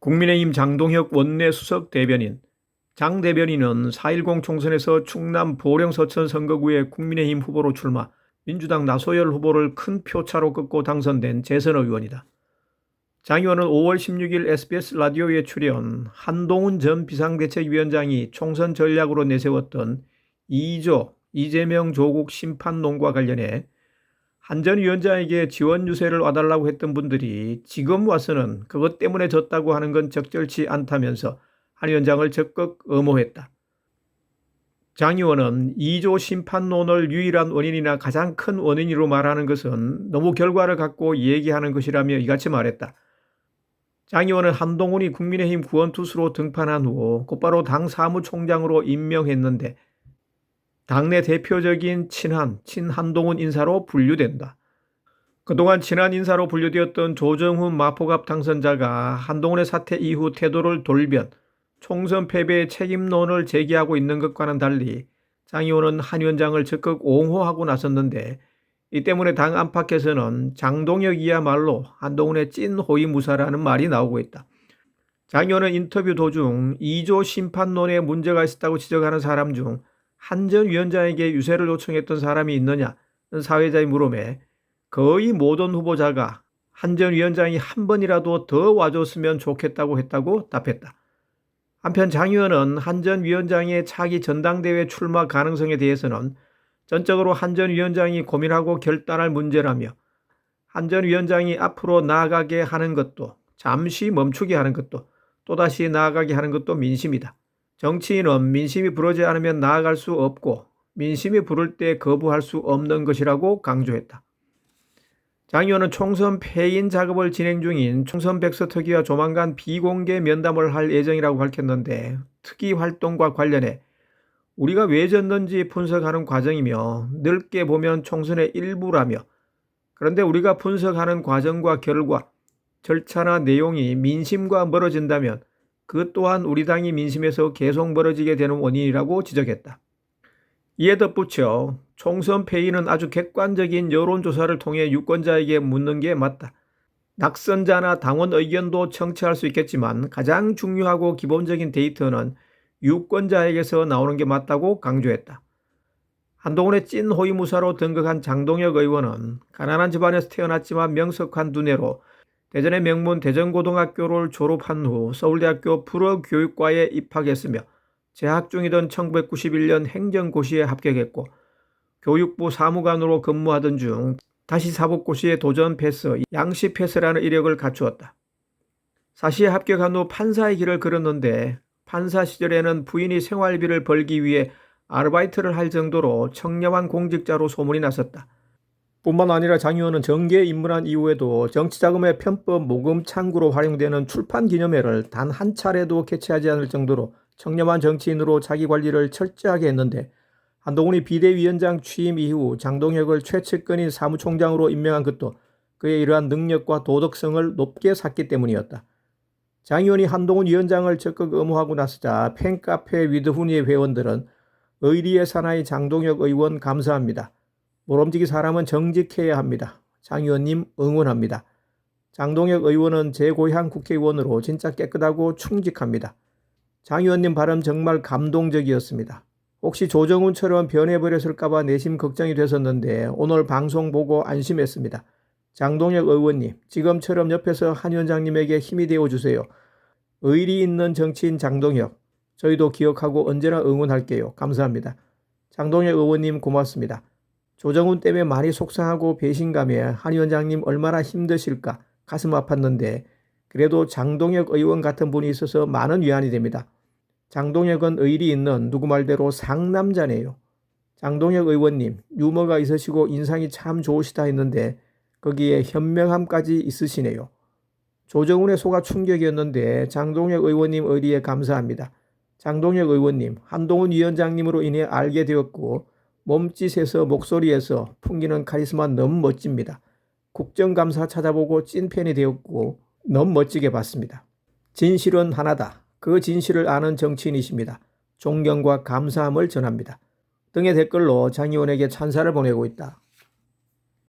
국민의힘 장동혁 원내 수석 대변인 장 대변인은 4.10 총선에서 충남 보령 서천 선거구에 국민의힘 후보로 출마, 민주당 나소열 후보를 큰 표차로 꺾고 당선된 재선 의원이다. 장 의원은 5월 16일 SBS 라디오에 출연 한동훈 전 비상대책위원장이 총선 전략으로 내세웠던 2조 이재명 조국 심판론과 관련해 한 전 위원장에게 지원 유세를 와달라고 했던 분들이 지금 와서는 그것 때문에 졌다고 하는 건 적절치 않다면서 한 위원장을 적극 엄호했다. 장 의원은 2조 심판론을 유일한 원인이나 가장 큰 원인으로 말하는 것은 너무 결과를 갖고 얘기하는 것이라며 이같이 말했다. 장 의원은 한동훈이 국민의힘 구원투수로 등판한 후 곧바로 당 사무총장으로 임명했는데 당내 대표적인 친한, 친한동훈 인사로 분류된다. 그동안 친한 인사로 분류되었던 조정훈 마포갑 당선자가 한동훈의 사퇴 이후 태도를 돌변, 총선 패배의 책임론을 제기하고 있는 것과는 달리 장 의원은 한 위원장을 적극 옹호하고 나섰는데 이 때문에 당 안팎에서는 장동혁이야말로 한동훈의 찐 호위무사라는 말이 나오고 있다. 장 의원은 인터뷰 도중 2조 심판론에 문제가 있었다고 지적하는 사람 중 한 전 위원장에게 유세를 요청했던 사람이 있느냐는 사회자의 물음에 거의 모든 후보자가 한 전 위원장이 한 번이라도 더 와줬으면 좋겠다고 했다고 답했다. 한편 장 의원은 한 전 위원장의 차기 전당대회 출마 가능성에 대해서는 전적으로 한 전 위원장이 고민하고 결단할 문제라며 한 전 위원장이 앞으로 나아가게 하는 것도 잠시 멈추게 하는 것도 또다시 나아가게 하는 것도 민심이다. 정치인은 민심이 부르지 않으면 나아갈 수 없고 민심이 부를 때 거부할 수 없는 것이라고 강조했다. 장 의원은 총선 패인 작업을 진행 중인 총선 백서 특위와 조만간 비공개 면담을 할 예정이라고 밝혔는데 특위 활동과 관련해 우리가 왜 졌는지 분석하는 과정이며 넓게 보면 총선의 일부라며 그런데 우리가 분석하는 과정과 결과 절차나 내용이 민심과 멀어진다면 그 또한 우리 당이 민심에서 계속 멀어지게 되는 원인이라고 지적했다. 이에 덧붙여 총선 패인은 아주 객관적인 여론조사를 통해 유권자에게 묻는 게 맞다. 낙선자나 당원 의견도 청취할 수 있겠지만 가장 중요하고 기본적인 데이터는 유권자에게서 나오는 게 맞다고 강조했다. 한동훈의 찐 호위무사로 등극한 장동혁 의원은 가난한 집안에서 태어났지만 명석한 두뇌로 대전의 명문 대전고등학교를 졸업한 후 서울대학교 불어교육과에 입학했으며 재학 중이던 1991년 행정고시에 합격했고 교육부 사무관으로 근무하던 중 다시 사법고시에 도전 패스, 양시 패스라는 이력을 갖추었다. 사시에 합격한 후 판사의 길을 걸었는데 판사 시절에는 부인이 생활비를 벌기 위해 아르바이트를 할 정도로 청렴한 공직자로 소문이 났었다. 뿐만 아니라 장 의원은 정계에 입문한 이후에도 정치자금의 편법 모금 창구로 활용되는 출판 기념회를 단 한 차례도 개최하지 않을 정도로 청렴한 정치인으로 자기 관리를 철저하게 했는데 한동훈이 비대위원장 취임 이후 장동혁을 최측근인 사무총장으로 임명한 것도 그의 이러한 능력과 도덕성을 높게 샀기 때문이었다. 장 의원이 한동훈 위원장을 적극 엄호하고 나서자 팬카페 위드훈이의 회원들은 의리의 사나이 장동혁 의원 감사합니다. 모름지기 사람은 정직해야 합니다. 장 의원님 응원합니다. 장동혁 의원은 제 고향 국회의원으로 진짜 깨끗하고 충직합니다. 장 의원님 발언 정말 감동적이었습니다. 혹시 조정훈처럼 변해버렸을까봐 내심 걱정이 됐었는데 오늘 방송 보고 안심했습니다. 장동혁 의원님, 지금처럼 옆에서 한 위원장님에게 힘이 되어주세요. 의리 있는 정치인 장동혁, 저희도 기억하고 언제나 응원할게요. 감사합니다. 장동혁 의원님 고맙습니다. 조정훈 때문에 많이 속상하고 배신감에 한 위원장님 얼마나 힘드실까 가슴 아팠는데 그래도 장동혁 의원 같은 분이 있어서 많은 위안이 됩니다. 장동혁은 의리 있는 누구 말대로 상남자네요. 장동혁 의원님 유머가 있으시고 인상이 참 좋으시다 했는데 거기에 현명함까지 있으시네요. 조정훈의 소가 충격이었는데 장동혁 의원님 의리에 감사합니다. 장동혁 의원님 한동훈 위원장님으로 인해 알게 되었고 몸짓에서 목소리에서 풍기는 카리스마 너무 멋집니다. 국정감사 찾아보고 찐팬이 되었고 너무 멋지게 봤습니다. 진실은 하나다. 그 진실을 아는 정치인이십니다. 존경과 감사함을 전합니다. 등의 댓글로 장 의원에게 찬사를 보내고 있다.